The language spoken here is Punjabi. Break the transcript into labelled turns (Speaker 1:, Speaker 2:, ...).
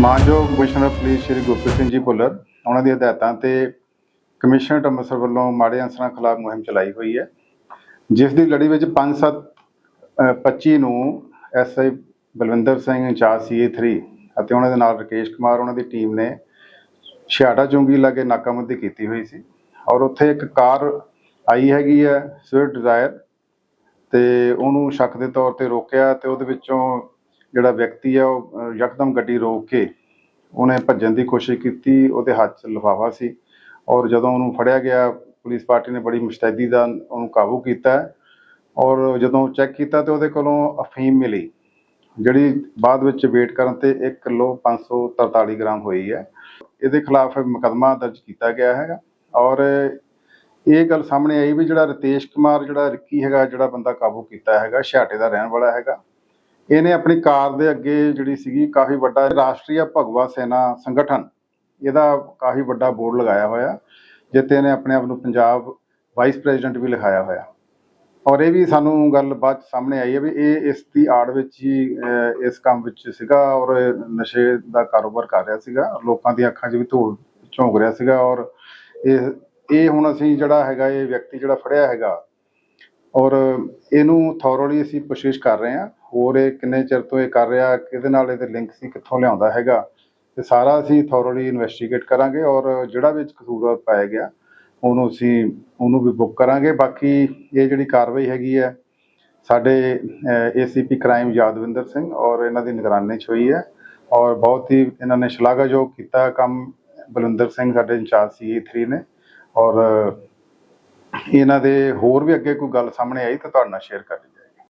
Speaker 1: ਮਾਨਯੋਗ ਕਮਿਸ਼ਨਰ ਪੁਲਿਸ ਸ਼੍ਰੀ ਗੁਰਪ੍ਰੀਤ ਸਿੰਘ ਜੀ ਭੁੱਲਰ, ਉਹਨਾਂ ਦੀ ਹਦਾਇਤਾਂ ਤੇ ਕਮਿਸ਼ਨਰ ਅੰਮ੍ਰਿਤਸਰ ਵੱਲੋਂ ਮਾੜੇ ਅਨਸਰਾਂ ਖਿਲਾਫ ਮੁਹਿੰਮ ਚਲਾਈ ਹੋਈ ਹੈ, ਜਿਸ ਦੀ ਲੜੀ ਵਿੱਚ 5-7 25 ਨੂੰ ਐਸਆਈ ਬਲਵਿੰਦਰ ਸਿੰਘ ਇੰਚਾਰਜ ਸੀਏ3 ਅਤੇ ਉਹਨਾਂ ਦੇ ਨਾਲ ਰਕੇਸ਼ ਕੁਮਾਰ, ਉਹਨਾਂ ਦੀ ਟੀਮ ਨੇ ਛਿਆਟਾ ਚੁੰਗੀ ਲਾਗੇ ਨਾਕਾਬੰਦੀ ਕੀਤੀ ਹੋਈ ਸੀ ਔਰ ਉੱਥੇ ਇੱਕ ਕਾਰ ਆਈ ਹੈਗੀ ਹੈ, ਸਵਿਫਟ ਡਿਜ਼ਾਇਰ ਤੇ ਉਹਨੂੰ ਸ਼ੱਕ ਦੇ ਤੌਰ ਤੇ ਰੋਕਿਆ ਤੇ ਉਹਦੇ ਵਿੱਚੋਂ ਜਿਹੜਾ ਵਿਅਕਤੀ ਆ, ਉਹ ਯਕਦਮ ਗੱਡੀ ਰੋਕ ਕੇ ਉਹਨੇ ਭੱਜਣ ਦੀ ਕੋਸ਼ਿਸ਼ ਕੀਤੀ, ਉਹਦੇ ਹੱਥ 'ਚ ਲਿਫਾਫਾ ਸੀ ਔਰ ਜਦੋਂ ਉਹਨੂੰ ਫੜਿਆ ਗਿਆ, ਪੁਲਿਸ ਪਾਰਟੀ ਨੇ ਬੜੀ ਮੁਸਤੈਦੀ ਦਾ ਉਹਨੂੰ ਕਾਬੂ ਕੀਤਾ ਔਰ ਜਦੋਂ ਚੈੱਕ ਕੀਤਾ ਤੇ ਉਹਦੇ ਕੋਲੋਂ ਅਫੀਮ ਮਿਲੀ, ਜਿਹੜੀ ਬਾਅਦ ਵਿੱਚ ਵੇਟ ਕਰਨ ਤੇ 1 ਕਿਲੋ 543 ਗ੍ਰਾਮ ਹੋਈ ਹੈ। ਇਹਦੇ ਖਿਲਾਫ ਮੁਕੱਦਮਾ ਦਰਜ ਕੀਤਾ ਗਿਆ ਹੈਗਾ ਔਰ ਇਹ ਗੱਲ ਸਾਹਮਣੇ ਆਈ ਵੀ ਜਿਹੜਾ ਰਤੇਸ਼ ਕੁਮਾਰ, ਜਿਹੜਾ ਰਿੱਕੀ ਹੈਗਾ, ਜਿਹੜਾ ਬੰਦਾ ਕਾਬੂ ਕੀਤਾ ਹੈਗਾ, ਛਾਟੇ ਦਾ ਰਹਿਣ ਵਾਲਾ ਹੈਗਾ। ਇਹਨੇ ਆਪਣੀ ਕਾਰ ਦੇ ਅੱਗੇ ਜਿਹੜੀ ਸੀਗੀ ਕਾਫੀ ਵੱਡਾ ਰਾਸ਼ਟਰੀ ਭਗਵਾ ਸੈਨਾ ਸੰਗਠਨ, ਇਹਦਾ ਕਾਫੀ ਵੱਡਾ ਬੋਰਡ ਲਗਾਇਆ ਹੋਇਆ ਜਿੱਤੇ ਇਹਨੇ ਆਪਣੇ ਆਪ ਨੂੰ ਪੰਜਾਬ ਵਾਈਸ ਪ੍ਰੈਜ਼ੀਡੈਂਟ ਵੀ ਲਿਖਾਇਆ ਹੋਇਆ। ਔਰ ਇਹ ਵੀ ਸਾਨੂੰ ਗੱਲ ਬਾਅਦ 'ਚ ਸਾਹਮਣੇ ਆਈ ਹੈ ਵੀ ਇਹ ਇਸ ਦੀ ਆੜ ਵਿੱਚ ਹੀ ਇਸ ਕੰਮ ਵਿੱਚ ਸੀਗਾ ਔਰ ਨਸ਼ੇ ਦਾ ਕਾਰੋਬਾਰ ਕਰ ਰਿਹਾ ਸੀਗਾ, ਲੋਕਾਂ ਦੀਆਂ ਅੱਖਾਂ 'ਚ ਵੀ ਧੂੜ ਝੋਂਕ ਰਿਹਾ ਸੀਗਾ ਔਰ ਇਹ ਇਹ ਹੁਣ ਅਸੀਂ ਜਿਹੜਾ ਹੈਗਾ, ਇਹ ਵਿਅਕਤੀ ਜਿਹੜਾ ਫੜਿਆ ਹੈਗਾ ਔਰ ਇਹਨੂੰ ਥੋਰਲੀ ਅਸੀਂ ਕੋਸ਼ਿਸ਼ ਕਰ ਰਹੇ ਹਾਂ, ਹੋਰ ਇਹ ਕਿੰਨੇ ਚਿਰ ਤੋਂ ਇਹ ਕਰ ਰਿਹਾ, ਕਿਹਦੇ ਨਾਲ ਇਹਦੇ ਲਿੰਕ ਸੀ ਕਿੱਥੋਂ ਲਿਆਉਂਦਾ ਹੈਗਾ, ਤੇ ਸਾਰਾ ਅਸੀਂ ਥੋਰਲੀ ਇਨਵੈਸਟੀਗੇਟ ਕਰਾਂਗੇ ਔਰ ਜਿਹੜਾ ਵਿੱਚ ਕਸੂਰਵਾਰ ਪਾਇਆ ਗਿਆ, ਉਹਨੂੰ ਅਸੀਂ, ਉਹਨੂੰ ਵੀ ਬੁੱਕ ਕਰਾਂਗੇ। ਬਾਕੀ ਇਹ ਜਿਹੜੀ ਕਾਰਵਾਈ ਹੈਗੀ ਹੈ, ਸਾਡੇ ਏਸੀਪੀ ਕ੍ਰਾਈਮ ਯਾਦਵਿੰਦਰ ਸਿੰਘ ਔਰ ਇਹਨਾਂ ਦੀ ਨਿਗਰਾਨੀ 'ਚ ਹੋਈ ਹੈ ਔਰ ਬਹੁਤ ਹੀ ਇਹਨਾਂ ਨੇ ਸ਼ਲਾਘਾਯੋਗ ਕੀਤਾ ਕੰਮ ਬਲਵਿੰਦਰ ਸਿੰਘ, ਸਾਡੇ ਇੰਚਾਰਜ ਸੀ 3 ਨੇ ਔਰ ਇਹਨਾਂ ਦੇ ਹੋਰ ਵੀ ਅੱਗੇ ਕੋਈ ਗੱਲ ਸਾਹਮਣੇ ਆਈ ਤਾਂ ਤੁਹਾਡੇ ਨਾਲ ਸ਼ੇਅਰ ਕਰਾਂਗੇ